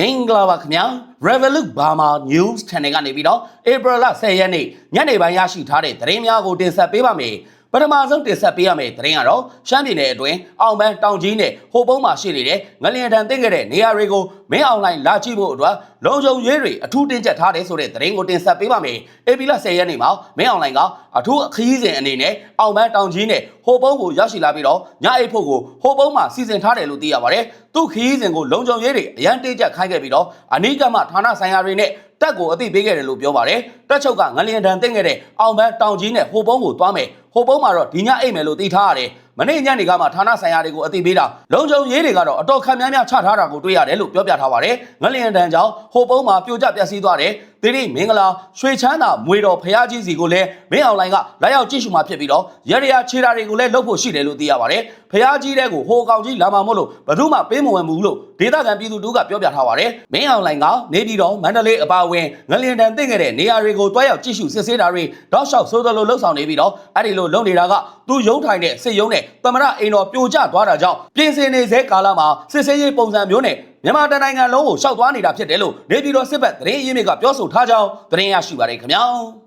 မင်္ဂလာပါခင်ဗျာ Revolut Burma News Channel ကနေပြီးတော့ April 10ရက်နေ့ညနေပိုင်းရရှိထားတဲ့သတင်းများကိုတင်ဆက်ပေးပါမယ်ပထမဆုံးတင်ဆက်ပေးရမယ့်သတင်းကတော့ရှမ်းပြည်နယ်အတွင်းအောင်ပန်းတောင်ကြီးနဲ့ဟိုပုံးမှာရှိနေတဲ့ငလျင်တန်တင်ခဲ့တဲ့နေရာတွေကိုမင်းအွန်လိုင်းလာကြည့်ဖို့အတွက်လုံခြုံရေးတွေအထူးတင်းကျပ်ထားတယ်ဆိုတဲ့သတင်းကိုတင်ဆက်ပေးပါမယ်။ AP လ10ရက်နေ့မှာမင်းအွန်လိုင်းကအထူးအခရီးစဉ်အနေနဲ့အောင်ပန်းတောင်ကြီးနဲ့ဟိုပုံးကိုရောက်ရှိလာပြီးတော့ညအိတ်ဖို့ကိုဟိုပုံးမှာစီစဉ်ထားတယ်လို့သိရပါတယ်။သူ့ခရီးစဉ်ကိုလုံခြုံရေးတွေအရန်တင်းကျပ်ခိုင်းခဲ့ပြီးတော့အနိကမဌာနဆိုင်ရာတွေနဲ့တက်ကိုအသိပေးခဲ့တယ်လို့ပြောပါတယ်။တက်ချုပ်ကငလျင်တန်တင်ခဲ့တဲ့အောင်ပန်းတောင်ကြီးနဲ့ဟိုပုံးကိုသွားမယ်။ဟိုပုံးမှာတော့ဒီညအိတ်မယ်လို့သိထားရတယ်။ မနေ့ညနေကမှဌာနဆိုင်ရာတွေကိုအသိပေးတာလုံခြုံရေးတွေကတော့အတော်ခက်များများချထားတာကိုတွေ့ရတယ်လို့ပြောပြထားပါတယ်။ငလျင်တန်ကြောင့်ဟိုပုံးမှာပြိုကျပျက်စီးသွားတယ်။ ဒီနေ့မင်္ဂလာရွှေချမ်းသာမွေတော်ဖရာကြီးစီကိုလည်းမင်းအွန်လိုင်းကလာရောက်ကြည့်ရှုမှာဖြစ်ပြီးတော့ရရခြေတာတွေကိုလည်းလုပ်ဖို့ရှိတယ်လို့သိရပါတယ်။ဖရာကြီးတဲ့ကိုဟိုကောင်ကြီးလာမှာမို့လို့ဘယ်သူမှပေးမဝင်ဘူးလို့ဒေသခံပြည်သူတို့ကပြောပြထားပါတယ်။မင်းအွန်လိုင်းကနေပြည်တော်မန္တလေးအပါအဝင်ငလျင်တန်တင်ခဲ့တဲ့နေရာတွေကိုတွားရောက်ကြည့်ရှုစစ်ဆေးတာတွေတောက်လျှောက်ဆိုးသလိုလှုပ်ဆောင်နေပြီးတော့အဲ့ဒီလိုလုပ်နေတာကသူရုံးထိုင်တဲ့စစ်ရုံးနဲ့သမရအိမ်တော်ပြိုကျသွားတာကြောင့်ပြင်ဆင်နေစေကာလမှာစစ်ဆေးရေးပုံစံမျိုးနဲ့ မြန်မာတိုင်းနိုင်ငံလုံးကိုရှောက်သွားနေတာဖြစ်တယ်လို့နေပြည်တော်စစ်ဘက်သတင်းရင်းမြစ်ကပြောဆိုထားကြောင်းသတင်းရရှိပါတယ်ခင်ဗျာ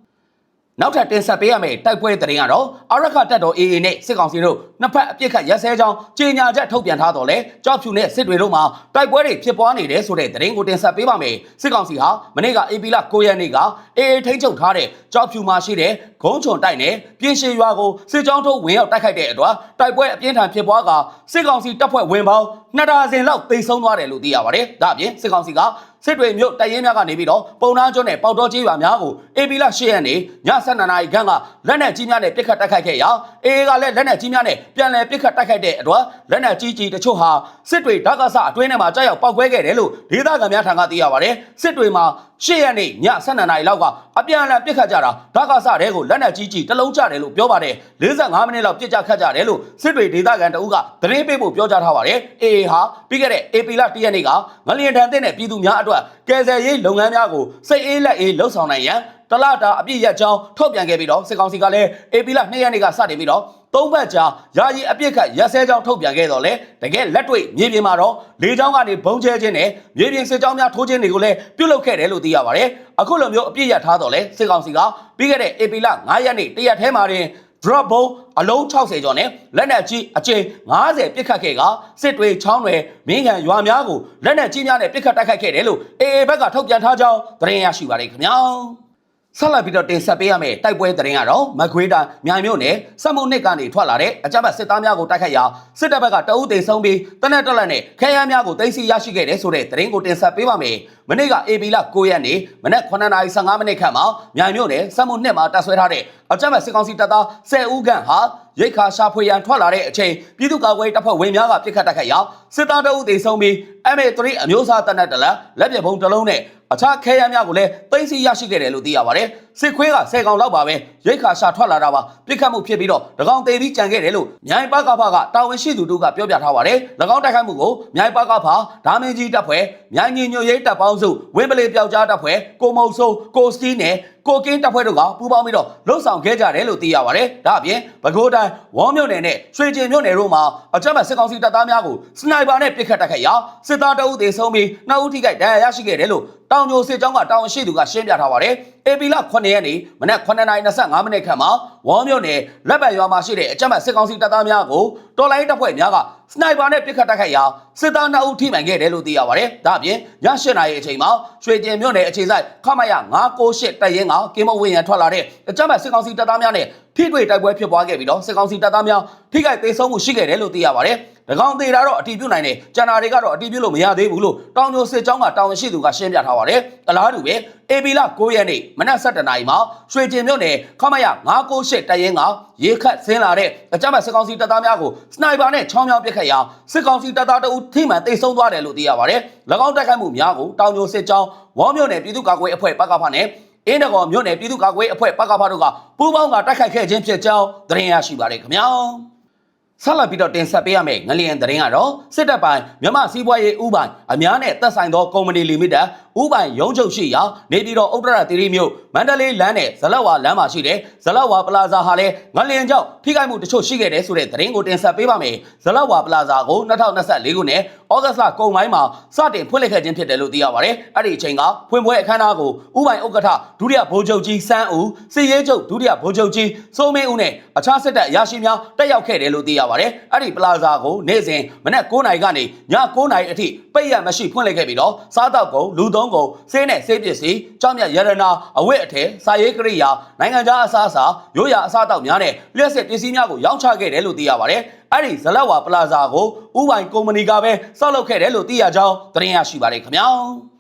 နောက်ထပ်တင်ဆက်ပေးရမယ့်တိုက်ပွဲသတင်းကတော့အရခတက်တော် AA နဲ့စစ်ကောင်စီတို့နှစ်ဖက်အပြစ်ခတ်ရက်စဲကြောင်းကြေညာချက်ထုတ်ပြန်ထားတော့လေကြောက်ဖြူနဲ့စစ်တွေတို့မှာတိုက်ပွဲတွေဖြစ်ပွားနေတယ်ဆိုတဲ့သတင်းကိုတင်ဆက်ပေးပါမယ်စစ်ကောင်စီဟာမနေ့က AP လ9ရက်နေ့က AA ထိန်းချုပ်ထားတဲ့ကြောက်ဖြူမှာရှိတဲ့ဂုံးချွန်တိုက်နဲ့ပြင်ရှည်ရွာကိုစစ်ကြောင်းထုတ်ဝင်ရောက်တိုက်ခိုက်တဲ့အတွက်တိုက်ပွဲအပြင်းထန်ဖြစ်ပွားကစစ်ကောင်စီတပ်ဖွဲ့ဝင်ပေါင်းနှစ်ဒါဇင်လောက်တိတ်ဆုံးသွားတယ်လို့သိရပါတယ်ဒါ့အပြင်စစ်ကောင်စီက စစ်တွေမြို့တိုက်ရင်များကနေပြီးတော့ပုံနာကျွန်းနဲ့ပေါတော်ကြီးရွာများကို AP လ10ရက်နေ့ည7:00နာရီခန့်ကလက်နက်ကြီးများနဲ့ပစ်ခတ်တိုက်ခိုက်ခဲ့ရာ AA ကလည်းလက်နက်ကြီးများနဲ့ပြန်လည်ပစ်ခတ်တိုက်ခိုက်တဲ့အတွက်လက်နက်ကြီးကြီးတချို့ဟာစစ်တွေဓာတ်ကဆအတွင်းထဲမှာကြောက်ရောက်ပောက်ကွဲခဲ့တယ်လို့ဒေသခံများထံကသိရပါတယ်စစ်တွေမှာ 10ရက်နေ့ည7:00နာရီလောက်ကအပြန်အလှန်ပစ်ခတ်ကြတာဓာတ်ကဆတဲကိုလက်နက်ကြီးကြီးတစ်လုံးကျတယ်လို့ပြောပါတယ်45မိနစ်လောက်ပစ်ကြခတ်ကြတယ်လို့စစ်တွေဒေသခံတအုပ်ကသတင်းပေးဖို့ပြောကြားထားပါတယ် AA ဟာပြီးခဲ့တဲ့ AP လ1ရက်နေ့ကငလျင်တန်တဲ့ပြည်သူများအတွက်ကယ်ဆယ်ရေးလုပ်ငန်းများကိုစိတ်အေးလက်အေးလှုပ်ဆောင်နိုင်ရန် တလတာအပြည့်ရက်ကြောင်းထုတ်ပြန်ခဲ့ပြီးတော့စစ်ကောင်စီကလည်း AP လ2ရက်နေ့ကစတင်ပြီးတော့သုံးဘက်ကြားယာယီအပြစ်ခတ်ရက်စဲကြောင်းထုတ်ပြန်ခဲ့တော့လေတကယ်လက်တွေ့မြေပြင်မှာတော့လေကြောင်းကနေဘုံကျဲခြင်းနဲ့မြေပြင်စစ်ကြောင်းများထိုးခြင်းတွေကိုလည်းပြုလုပ်ခဲ့တယ်လို့သိရပါတယ်အခုလိုမျိုးအပြစ်ရထားတော့လေစစ်ကောင်စီကပြီးခဲ့တဲ့ AP လ9ရက်နေ့တရက်ထဲမှာတင် drop bomb အလုံး60ကျော်နဲ့လက်နက်ကြီးအကျဉ်90ပစ်ခတ်ခဲ့ကစစ်တွေချောင်းတွေမင်းကန်ရွာများကိုလက်နက်ကြီးများနဲ့ပစ်ခတ်တိုက်ခိုက်ခဲ့တယ်လို့ AA ဘက်ကထုတ်ပြန်ထားကြောင်းသတင်းရရှိပါတယ်ခင်ဗျာ ဆက်လက်ပြီးတော့တင်ဆက်ပေးရမယ့်တိုက်ပွဲသတင်းကတော့မကွေးတိုင်းမြိုင်မြို့နယ်စက်မှုနှစ်ကနေထွက်လာတဲ့အကြမ်းဖက်စစ်သားများကိုတိုက်ခိုက်ရာစစ်တပ်ဘက်ကတအုပ်သိမ်းဆုံးပြီးတနက်တက်လက်နဲ့ခဲယမ်းများကိုတင်စီရရှိခဲ့တဲ့ဆိုတဲ့သတင်းကိုတင်ဆက်ပေးပါမယ်။မနေ့က AB လ9ရက်နေ့မနက်9:15မိနစ်ခန့်မှာမြိုင်မြို့နယ်စက်မှုနှစ်မှာတပ်ဆွဲထားတဲ့အကြမ်းဖက်စစ်ကောင်စီတပ်သား10ဦးခန့်ဟာ ရိတ်ခါရှာဖွေရန်ထွက်လာတဲ့အချိန်ပြည်သူ့ကာကွယ်တပ်ဖွဲ့ဝင်များကပြစ်ခတ်တိုက်ခိုက်ရာစစ်သားတအုပ်သိမ်းဆုံးပြီး MA3 အမျိုးအစားတပ်နက်တလက်လက်ပြဘုံတစ်လုံးနဲ့အခြားခဲယမ်းများကိုလည်းသိမ်းဆည်းရရှိခဲ့တယ်လို့သိရပါတယ်။စစ်ခွေးက10កောင်လောက်ပါပဲရိတ်ခါရှာထွက်လာတာပါပြစ်ခတ်မှုဖြစ်ပြီးတော့တကောင်တေပြီးကြံခဲ့တယ်လို့မြိုင်ပကဖကတာဝန်ရှိသူတို့ကပြောပြထားပါတယ်။၎င်းတိုက်ခိုက်မှုကိုမြိုင်ပကဖဒါမင်းကြီးတပ်ဖွဲ့မြိုင်ညီညွတ်ရေးတပ်ပေါင်းစုဝင်းပလေပျောက်ကြားတပ်ဖွဲ့ကိုမုံဆိုးကိုစတီးနဲ့ကိုကင်းတပ်ဖွဲ့တို့ကပူးပေါင်းပြီးတော့လှုပ်ဆောင်ခဲ့ကြတယ်လို့သိရပါတယ်။ဒါအပြင်ပဲခူးတိုင်းဝေါမြို့နယ်နဲ့ရွှေကျင်မြို့နယ်တို့မှာအကြမ်းဖက်စစ်ကောင်စီတပ်သားများကိုစနိုက်ပါနဲ့ပစ်ခတ်တိုက်ခိုက်ရာစစ်သားတအုပ်သေဆုံးပြီးနှစ်ဦးထိခိုက်ဒဏ်ရာရရှိခဲ့တယ်လို့တောင်ညိုစစ်ကြောင်းကတောင်ရှိသူကရှင်းပြထားပါတယ်။ AP လ9ရက်နေ့မနက်9:25မိနစ်ခန့်မှာဝေါမြို့နယ်လက်ပတ်ရွာမှာရှိတဲ့အကြမ်းဖက်စစ်ကောင်စီတပ်သားများကိုတော်လိုင်းတပ်ဖွဲ့များကစနိုက်ပါနဲ့ပစ်ခတ်တိုက်ခိုက်ရာစစ်သား2ဦးထိမှန်ခဲ့တယ်လို့သိရပါတယ်။ဒါအပြင်ည8နာရီအချိန်မှာရွှေကျင်မြို့နယ်အခြေစိုက်ခမရ968တပ်ရင်းကကင်းမဝင်းရန်ထွက်လာတဲ့အကြမ်းဖက်စစ်ကောင်စီတပ်သားများနဲ့ ထိတွေ့တိုက်ပွဲဖြစ်ပွားခဲ့ပြီးတော့စစ်ကောင်စီတပ်သားများထိခိုက်ဒေဆုံးမှုရှိခဲ့တယ်လို့သိရပါတယ်။၎င်းသေးတာတော့အတီးပြုတ်နိုင်တယ်။ကျန်တာတွေကတော့အတီးပြုတ်လို့မရသေးဘူးလို့တောင်ညိုစစ်ကြောင်းကတောင်ရှိသူကရှင်းပြထားပါတယ်။အလားတူပဲ AB လ9ရက်နေ့မနက်7:00နာရီမှာရွှေကျင်မြို့နယ်ခမရ968တပ်ရင်းကရေခတ်ဆင်းလာတဲ့အကြမ်းဖက်စစ်ကောင်စီတပ်သားများကိုစနိုက်ပါနဲ့ချောင်းမြောင်းပစ်ခတ်ရာစစ်ကောင်စီတပ်သားတအုပ်ထိမှန်တိတ်ဆုံးသွားတယ်လို့သိရပါတယ်။၎င်းတိုက်ခိုက်မှုများကိုတောင်ညိုစစ်ကြောင်းဝေါမြို့နယ်ပြည်သူ့ကာကွယ်အဖွဲ့ပကဖနဲ့ အင်းတကောမြို့နယ်ပြည်သူ့ကာကွယ်အဖွဲ့ပကဖတို့ကပူးပေါင်းကတိုက်ခိုက်ခဲ့ခြင်းဖြစ်ကြောင်းသတင်းရရှိပါတယ်ခင်ဗျာ။ ဆက်လက်ပြီးတော့တင်ဆက်ပေးရမယ့်ငလျင်သတင်းကတော့စစ်တပ်ပိုင်းမြန်မာစီးပွားရေးဥပိုင်အများနဲ့သက်ဆိုင်သောကုမ္ပဏီလီမိတက်ဥပိုင်ရုံးချုပ်ရှိရာနေပြည်တော်ဥတ္တရတိရိမြို့မန္တလေးလမ်းနဲ့ဇလက်ဝါလမ်းမှာရှိတဲ့ဇလက်ဝါပလာဇာဟာလည်းငလျင်ကြောင့်ထိခိုက်မှုတချို့ရှိခဲ့တယ်ဆိုတဲ့သတင်းကိုတင်ဆက်ပေးပါမယ်ဇလက်ဝါပလာဇာကို2024ခုနှစ်ဩဂတ်လကုန်ပိုင်းမှာစတင်ဖွင့်လှစ်ခဲ့ခြင်းဖြစ်တယ်လို့သိရပါတယ်အဲ့ဒီအချိန်ကဖွင့်ပွဲအခမ်းအနားကိုဥပိုင်ဥက္ကဋ္ဌဒုတိယဗိုလ်ချုပ်ကြီးစန်းဦးစစ်ရေးချုပ်ဒုတိယဗိုလ်ချုပ်ကြီးစိုးမင်းဦးနဲ့အခြားစစ်တပ်အရာရှိများတက်ရောက်ခဲ့တယ်လို့သိရပါတယ်အဲ့ဒီပလာဇာကိုနေ့စဉ်မနက်9:00နာရီကနေည9:00နာရီအထိပိတ်ရမရှိဖွင့်လှစ်ခဲ့ပြီးတော့စားတောက်ကုန်လူသုံးကုန်ဆေးနဲ့ဆေးပစ္စည်းကြောင်းမြတ်ရတနာအဝတ်အထည်စာရေးကရိယာနိုင်ငံခြားအစားအစာရိုးရာအစားအသောက်များနဲ့လျှက်စစ်ပစ္စည်းများကိုရောင်းချခဲ့တယ်လို့သိရပါတယ်အဲ့ဒီဇလက်ဝါပလာဇာကိုဥပိုင်ကုမ္ပဏီကပဲစောက်လုပ်ခဲ့တယ်လို့သိရကြောင်းသတင်းရရှိပါတယ်ခင်ဗျာ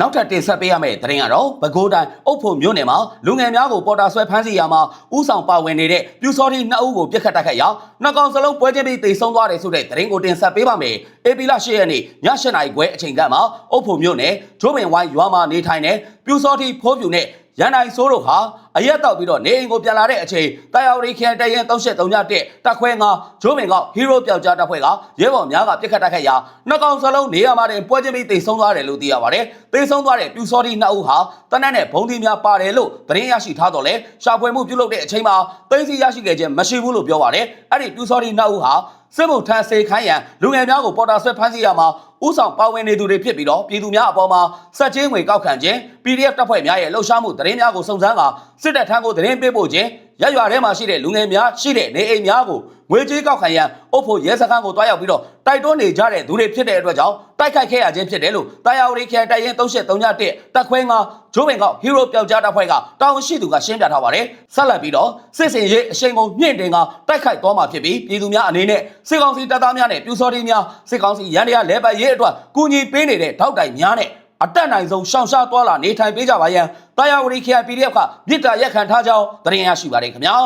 နောက်ထပ်တင်ဆက်ပေးရမယ့်သတင်းကတော့ပဲခူးတိုင်းအုတ်ဖို့မြို့နယ်မှာလူငယ်များကိုပေါ်တာဆွဲဖမ်းဆီးရာမှာဥဆောင်ပါဝင်နေတဲ့ပြူစောတိနှစ်ဦးကိုပြစ်ခတ်တိုက်ခတ်ရာနှစ်ကောင်စလုံးပွဲချင်းပြီးတိတ်ဆုံးသွားတယ်ဆိုတဲ့သတင်းကိုတင်ဆက်ပေးပါမယ်။အေပီလာ၈ရက်နေ့ည၈နာရီခွဲအချိန်ကမှာအုတ်ဖို့မြို့နယ်ဂျိုးပင်ဝိုင်းရွာမှာနေထိုင်တဲ့ပြူစောတိဖိုးပြူနဲ့ရန်နိုင်စိုးတို့ဟာအရက်တောက်ပြီးတော့နေအိမ်ကိုပြန်လာတဲ့အချိန်တာယာဝရီခရိုင်တရင်373တက်ခွဲငါဂျိုးပင်ကဟီးရိုးပြောက်ကြားတပ်ဖွဲ့ကရဲဘော်များကပြစ်ခတ်တိုက်ခိုက်ရာနှစ်ကောင်စလုံးနေရာမှာတင်ပွဲချင်းပြီးတိတ်ဆုံးသွားတယ်လို့သိရပါတယ်။တိတ်ဆုံးသွားတဲ့ပြူစောတိနှစ်ဦးဟာတနက်နဲ့ဘုံသီးများပါတယ်လို့သတင်းရရှိထားတော့လဲရှာဖွေမှုပြုလုပ်တဲ့အချိန်မှာသိသိရရှိခဲ့ခြင်းမရှိဘူးလို့ပြောပါတယ်။အဲ့ဒီပြူစောတိနှစ်ဦးဟာစစ်မှုထမ်းစေခိုင်းရန်လူငယ်များကိုပေါ်တာဆွဲဖမ်းဆီးရမှာဥဆောင်ပါဝင်နေသူတွေဖြစ်ပြီးတော့ပြည်သူများအပေါ်မှာစက်ချင်းငွေကောက်ခံခြင်း PDF တပ်ဖွဲ့များရဲ့လှုပ်ရှားမှုသတင်းများကိုစုံစမ်းကာစစ်တပ်ထမ်းကိုသတင်းပေးပို့ခြင်းရရွာထဲမှာရှိတဲ့လူငယ်များရှိတဲ့နေအိမ်များကိုငွေကြေးကောက်ခံရန်အုပ်ဖို့ရဲစခန်းကိုတွားရောက်ပြီးတော့တိုက်တွန်းနေကြတဲ့သူတွေဖြစ်တဲ့အတွက်ကြောင့်တိုက်ခိုက်ခဲ့ရခြင်းဖြစ်တယ်လို့တာယာဝရီခရိုင်တိုင်ရင်3831တက်ခွဲငါဂျိုးပင်ကဟီးရိုးပျောက်ကြားတပ်ဖွဲ့ကတောင်းရှိသူကရှင်းပြထားပါတယ်ဆက်လက်ပြီးတော့စစ်စင်ရေးအရှိန်ကုန်မြင့်တင်ကတိုက်ခိုက်သွားမှာဖြစ်ပြီးပြည်သူများအနေနဲ့စစ်ကောင်စီတပ်သားများနဲ့ပြူစောတိများစစ်ကောင်စီရန်တရားလဲပတ်ရေးအတွက်ကူညီပေးနေတဲ့ထောက်တိုင်များနဲ့ အတက်နိုင်ဆုံးရှောင်ရှားသွားလာနေထိုင်ပေးကြပါရန်တာယာဝရီခရိုင် PDF ကမြစ်တာရက်ခံထားကြောင်းသတင်းရရှိပါတယ်ခင်ဗျာ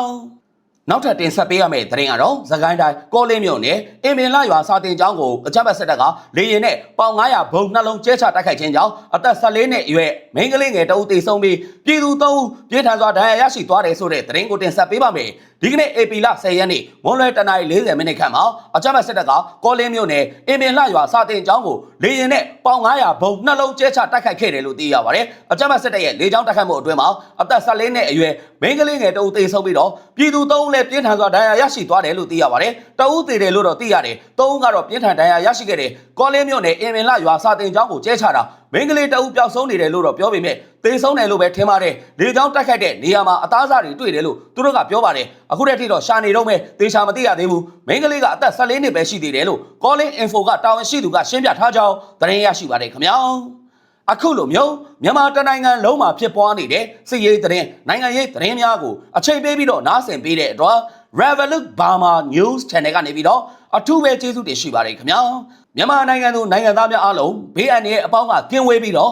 နောက်ထပ်တင်ဆက်ပေးရမယ့်သတင်းကတော့သခိုင်းတိုင်းကောလင်းမြို့နယ်အင်မင်လာရွာစာတင်ကျောင်းကိုအကြမ်းဖက်စစ်တပ်ကလေရင်နဲ့ပေါင်900ဘုံနှလုံးကျဲချတိုက်ခိုက်ခြင်းကြောင့်အသက်14နှစ်အရွယ်မိန်းကလေးငယ်တဦးသေဆုံးပြီးပြည်သူ3ဦးပြေးထန်စွာဒဏ်ရာရရှိသွားတယ်ဆိုတဲ့သတင်းကိုတင်ဆက်ပေးပါမယ် ဒီကနေ့ AP လ10ရက်နေ့မွန်လွဲတနာရီ40မိနစ်ခန့်မှာအကြမ်းဖက်စစ်တပ်ကကောလင်းမြို့နယ်အင်မင်လာရွာစာတင်ကျောင်းကိုလေရင်နဲ့ပေါင်900ဘုံနှလုံးကျဲချတိုက်ခိုက်ခဲ့တယ်လို့သိရပါတယ်အကြမ်းဖက်စစ်တပ်ရဲ့လေကြောင်းတိုက်ခိုက်မှုအတွင်းမှာအသက်14နှစ်အရွယ်မိန်းကလေးငယ်တဦးသေဆုံးပြီးတော့ပြည်သူ3ဦးလည်းပြင်းထန်စွာဒဏ်ရာရရှိသွားတယ်လို့သိရပါတယ်။တဦးသေတယ်လို့တော့သိရတယ်။သုံးဦးကတော့ပြင်းထန်ဒဏ်ရာရရှိခဲ့တယ်။ကောလင်းမြို့နယ်အင်မင်လရွာစာတင်ကျောင်းကိုကျဲချတာမိန်းကလေးတဦးပျောက်ဆုံးနေတယ်လို့တော့ပြောပေမဲ့ သေဆုံးတယ်လို့ပဲထင်ပါတယ်။လေကြောင်းတိုက်ခိုက်တဲ့နေရာမှာအသားစားတွေတွေ့တယ်လို့သူတို့ကပြောပါတယ်။အခုတည်းထိတော့ရှာနေတော့မဲ့သေချာမသိရသေးဘူး။မိန်းကလေးကအသက်14နှစ်ပဲရှိသေးတယ်လို့ Calling Info ကတာဝန်ရှိသူကရှင်းပြထားကြောင်းသတင်းရရှိပါတယ်ခင်ဗျာ။အခုလိုမျိုးမြန်မာတနိုင်ငံလုံးမှာဖြစ်ပွားနေတဲ့စစ်ရေးသတင်းနိုင်ငံရေးသတင်းများကိုအချိန်ပေးပြီးတော့နားဆင်ပေးတဲ့အတွက် Revolut Burma News Channel ကနေပြီးတော့အထူးပဲကျေးဇူးတင်ရှိပါတယ်ခင်ဗျာမြန်မာနိုင်ငံသူနိုင်ငံသားများအားလုံးဘေးအန္တရာယ်အပေါင်းကကင်းဝေးပြီးတော့